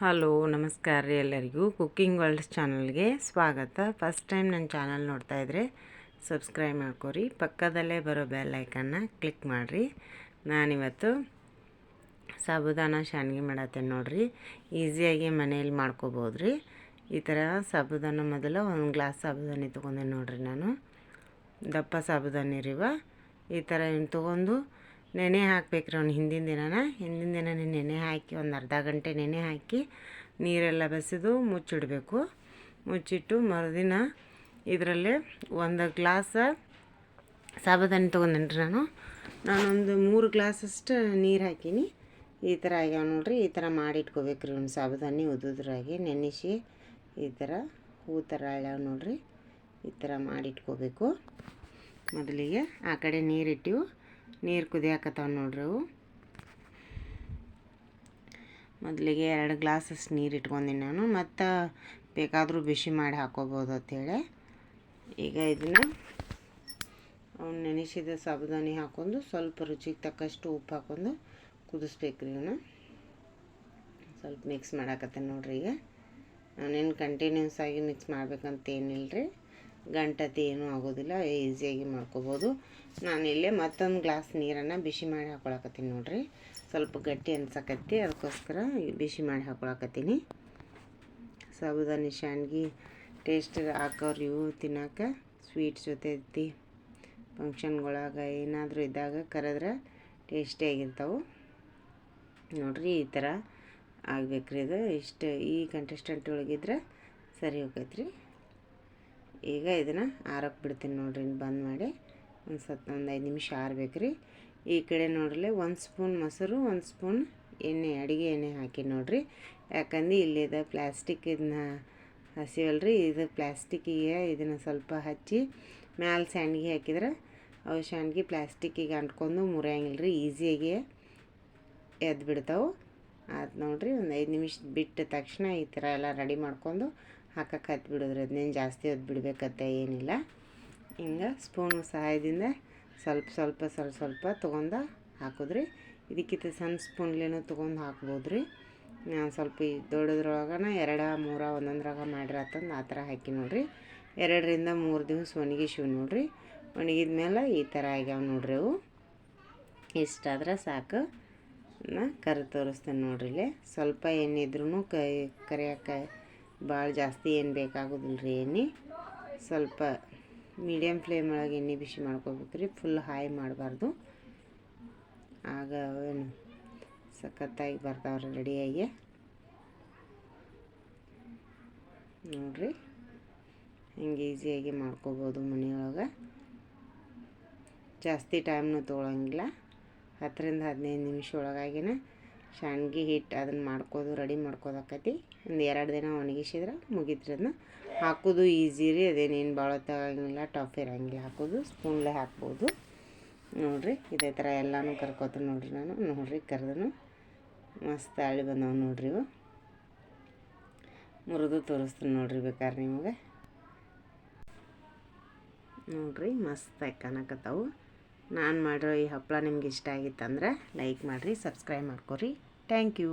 Hello, ನಮಸ್ಕಾರ ರೀ ಎಲ್ಲರಿಗೂ. ಕುಕ್ಕಿಂಗ್ ವರ್ಲ್ಡ್ಸ್ ಚಾನಲ್ಗೆ ಸ್ವಾಗತ. ಫಸ್ಟ್ ಟೈಮ್ ನನ್ನ ಚಾನಲ್ ನೋಡ್ತಾ ಇದ್ದರೆ ಸಬ್ಸ್ಕ್ರೈಬ್ ಮಾಡ್ಕೊರಿ. ಪಕ್ಕದಲ್ಲೇ ಬರೋ ಬೆಲ್ ಐಕನ್ನ ಕ್ಲಿಕ್ ಮಾಡಿರಿ. ನಾನಿವತ್ತು ಸಾಬುದಾನ ಶಾನ್ಗೆ ಮಾಡತ್ತೇನೆ ನೋಡಿರಿ. ಈಸಿಯಾಗಿ ಮನೇಲಿ ಮಾಡ್ಕೋಬೋದು ರೀ ಈ ಥರ ಸಾಬುದಾನ ಮೊದಲು ಒಂದು ಗ್ಲಾಸ್ ಸಾಬುದಾನಿ ತೊಗೊಂಡೆ ನೋಡಿರಿ ನಾನು. ದಪ್ಪ ಸಾಬುದಾನಿ ರೀವ ಈ ಥರ ಏನು ತೊಗೊಂಡು ನೆನೆ ಹಾಕ್ಬೇಕು ರೀ ಅವ್ನು. ಹಿಂದಿನ ದಿನನ? ಹಿಂದಿನ ದಿನ ನೆನೆ ಹಾಕಿ ಒಂದು ಅರ್ಧ ಗಂಟೆ ನೆನೆ ಹಾಕಿ ನೀರೆಲ್ಲ ಬಸಿದು ಮುಚ್ಚಿಡಬೇಕು. ಮುಚ್ಚಿಟ್ಟು ಮರುದಿನ ಇದರಲ್ಲಿ ಒಂದು ಗ್ಲಾಸ ಸಾಬದಾನಿ ತೊಗೊಂಡೇನಿ ರೀ ನಾನು. ನಾನೊಂದು ಮೂರು ಗ್ಲಾಸಷ್ಟು ನೀರು ಹಾಕೀನಿ. ಈ ಥರ ಆಗ್ಯಾವ ನೋಡ್ರಿ. ಈ ಥರ ಮಾಡಿ ಇಟ್ಕೋಬೇಕು ರೀ ಒಂದು ಸಾಬದಾನಿ ಉದುದ್ರಾಗಿ ನೆನೆಸಿ ಈ ಥರ ಹೂ ಥರ ಆಗ್ಯಾವ ನೋಡ್ರಿ. ಈ ಥರ ಮಾಡಿ ಇಟ್ಕೋಬೇಕು ಮೊದಲಿಗೆ ಆ ಕಡೆ ನೀರಿಟ್ಟಿವು. ನೀರು ಕುದಿಯಾಕತ್ತಾವ ನೋಡ್ರಿ ಅವು. ಮೊದಲಿಗೆ ಎರಡು ಗ್ಲಾಸಸ್ ನೀರು ಇಟ್ಕೊಂಡಿನಿ ನಾನು, ಮತ್ತು ಬೇಕಾದರೂ ಬಿಸಿ ಮಾಡಿ ಹಾಕೋಬೋದು ಅಂತೇಳಿ. ಈಗ ಇದನ್ನು ಅವ್ನು ನೆನೆಸಿದ ಸಾಬುದಾನಿ ಹಾಕೊಂಡು ಸ್ವಲ್ಪ ರುಚಿಗೆ ತಕ್ಕಷ್ಟು ಉಪ್ಪು ಹಾಕೊಂಡು ಕುದಿಸ್ಬೇಕು ರೀ ಇವನ್ನ ಸ್ವಲ್ಪ ಮಿಕ್ಸ್ ಮಾಡಾಕತ್ತೆ ನೋಡ್ರಿ ಈಗ. ನಾನೇನು ಕಂಟಿನ್ಯೂಸ್ ಆಗಿ ಮಿಕ್ಸ್ ಮಾಡ್ಬೇಕಂತ ಏನಿಲ್ಲ ರೀ ಗಂಟತಿ ಏನೂ ಆಗೋದಿಲ್ಲ ಈಸಿಯಾಗಿ ಮಾಡ್ಕೋಬೋದು. ನಾನಿಲ್ಲೇ ಮತ್ತೊಂದು ಗ್ಲಾಸ್ ನೀರನ್ನು ಬಿಸಿ ಮಾಡಿ ಹಾಕೊಳಕತ್ತೀನಿ ನೋಡಿರಿ. ಸ್ವಲ್ಪ ಗಟ್ಟಿ ಅನ್ಸಕತ್ತಿ ಅದಕ್ಕೋಸ್ಕರ ಬಿಸಿ ಮಾಡಿ ಹಾಕ್ಕೊಳಕತ್ತೀನಿ ಸಾಬುದಾನಿ ಶಾಂಡ್ಗಿ ಟೇಸ್ಟ್ ಹಾಕೋರು ಇವು ತಿನ್ನೋಕೆ ಸ್ವೀಟ್ ಜೊತೆ ಐತಿ. ಫಂಕ್ಷನ್ಗೊಳಗೆ ಏನಾದರೂ ಇದ್ದಾಗ ಕರೆದ್ರೆ ಟೇಸ್ಟಿಯಾಗಿರ್ತಾವೆ ನೋಡಿರಿ, ಈ ಥರ ಆಗ್ಬೇಕ್ರಿ ಇದು. ಇಷ್ಟು ಈ ಕಂಟೆಸ್ಟೆಂಟ್ ಒಳಗಿದ್ರೆ ಸರಿ ಹೋಗೈತ್ರಿ. ಈಗ ಇದನ್ನು ಆರಕ್ಕೆ ಬಿಡ್ತೀನಿ ನೋಡ್ರಿ ಬಂದ್ ಮಾಡಿ ಒಂದು ಸತ್, ಒಂದು ಐದು ನಿಮಿಷ ಆರಬೇಕು ರೀ. ಈ ಕಡೆ ನೋಡ್ರಿ ಒಂದು ಸ್ಪೂನ್ ಮೊಸರು, ಒಂದು ಸ್ಪೂನ್ ಎಣ್ಣೆ, ಅಡುಗೆ ಎಣ್ಣೆ ಹಾಕಿ ನೋಡ್ರಿ. ಯಾಕಂದ್ರೆ ಇಲ್ಲಿದ ಪ್ಲ್ಯಾಸ್ಟಿಕ್ ಇದನ್ನ ಹಸಿವಲ್ರಿ, ಇದು ಪ್ಲ್ಯಾಸ್ಟಿಕ್ಕಿಗೆ ಇದನ್ನು ಸ್ವಲ್ಪ ಹಚ್ಚಿ ಮ್ಯಾಲೆ ಸ್ಯಾಂಡ್ಗೆ ಹಾಕಿದ್ರೆ ಅವು ಶಾಂಡ್ಗಿ ಪ್ಲ್ಯಾಸ್ಟಿಕ್ಕಿಗೆ ಅಂಟ್ಕೊಂಡು ಮುರಿಯಂಗಿಲ್ಲ ರೀ ಈಸಿಯಾಗಿ ಎದ್ದು ಬಿಡ್ತಾವೆ ಅದು ನೋಡಿರಿ ಒಂದು ಐದು ನಿಮಿಷ ಬಿಟ್ಟ ತಕ್ಷಣ ಈ ಥರ ಎಲ್ಲ ರೆಡಿ ಮಾಡ್ಕೊಂಡು ಹಾಕಕ್ಕೆ ಹತ್ತು ಬಿಡೋದ್ರಿ ಅದನ್ನೇನು ಜಾಸ್ತಿ ಹೊತ್ತು ಬಿಡಬೇಕಂತ ಏನಿಲ್ಲ. ಹಿಂಗೆ ಸ್ಪೂನ್ ಸಹಾಯದಿಂದ ಸ್ವಲ್ಪ ಸ್ವಲ್ಪ ಸ್ವಲ್ಪ ಸ್ವಲ್ಪ ತೊಗೊಂಡು ಹಾಕಿದ್ರಿ. ಇದಕ್ಕಿಂತ ಸಣ್ಣ ಸ್ಪೂನ್ಲೇನೂ ತೊಗೊಂಡು ಹಾಕ್ಬೋದು ರೀ ನಾನು ಸ್ವಲ್ಪ ಈ ದೊಡ್ಡದ್ರೊಳಗನ ಎರಡ, ಮೂರ ಒಂದೊಂದ್ರಾಗ ಮಾಡಿರತ್ತಂದು ಆ ಥರ ಹಾಕಿ ನೋಡ್ರಿ. ಎರಡರಿಂದ ಮೂರು ದಿವಸ ಒಣಗಿಸಿವ್ ನೋಡ್ರಿ. ಒಣಗಿದ ಮೇಲೆ ಈ ಥರ ಆಗ್ಯಾವ ನೋಡ್ರಿ ಅವು. ಇಷ್ಟಾದ್ರೆ ಸಾಕು. ನಾ ಕರೆ ತೋರಿಸ್ತೇನೆ ನೋಡ್ರಿ ಇಲ್ಲಿ. ಸ್ವಲ್ಪ ಏನಿದ್ರೂ ಕೈ ಕರಿಯೋಕೆ ಭಾಳ ಜಾಸ್ತಿ ಏನು ಬೇಕಾಗೋದಿಲ್ಲ ರೀ ಎಣ್ಣೆ. ಸ್ವಲ್ಪ ಮೀಡಿಯಮ್ ಫ್ಲೇಮ್ ಒಳಗೆ ಎಣ್ಣೆ ಬಿಸಿ ಮಾಡ್ಕೋಬೇಕು ರೀ ಫುಲ್ ಹಾಯ್ ಮಾಡಬಾರ್ದು. ಆಗ ಏನು ಸಖತ್ತಾಗಿ ಬರ್ತಾವ್ರಿ ರೆಡಿಯಾಗಿ ನೋಡಿರಿ, ಹಿಂಗೆ ಈಸಿಯಾಗಿ ಮಾಡ್ಕೋಬೋದು ಮನೆಯೊಳಗೆ. ಜಾಸ್ತಿ ಟೈಮ್ನೂ ತೊಗೊಳಂಗಿಲ್ಲ. ಹತ್ತರಿಂದ ಹದಿನೈದು ನಿಮಿಷ ಒಳಗಾಗಿನ ಶಾನ್ಗಿ ಹಿಟ್ಟು ಅದನ್ನು ಮಾಡ್ಕೋದು, ರೆಡಿ ಮಾಡ್ಕೋದಕ್ಕತಿ ಒಂದು ಎರಡು ದಿನ ಒಣಗಿಸಿದ್ರೆ ಮುಗಿತ್ರಿ ಅದನ್ನ ಹಾಕೋದು ಈಸಿ ರೀ, ಅದೇನೇನು ಭಾಳ ತಗಂಗಿಲ್ಲ ಟಫ್ ಇರೋಂಗಿಲ್ಲ. ಹಾಕೋದು, ಸ್ಪೂನ್ಲೆ ಹಾಕ್ಬೋದು. ನೋಡಿರಿ, ಇದೇ ಥರ ಎಲ್ಲನೂ ಕರ್ಕೋತೀನಿ ನೋಡಿರಿ ನಾನು. ನೋಡಿರಿ, ಕರೆದನು. ಮಸ್ತ್ ಅಳಿ ಬಂದವು ನೋಡಿರಿ ಇವು. ಮುರಿದು ತೋರಿಸ್ತೀನಿ ನೋಡಿರಿ ಬೇಕಾದ್ರೆ ನಿಮಗೆ. ನೋಡಿರಿ ಮಸ್ತಾಗಿ ಕಾಣಕತ್ತಾವು. ನಾನು ಮಾಡಿರೋ ಈ ಹಪ್ಪಳ ನಿಮ್ಗೆ ಇಷ್ಟ ಆಗಿತ್ತಂದ್ರೆ ಲೈಕ್ ಮಾಡಿರಿ ಸಬ್ಸ್ಕ್ರೈಬ್ ಮಾಡ್ಕೊರಿ. Thank you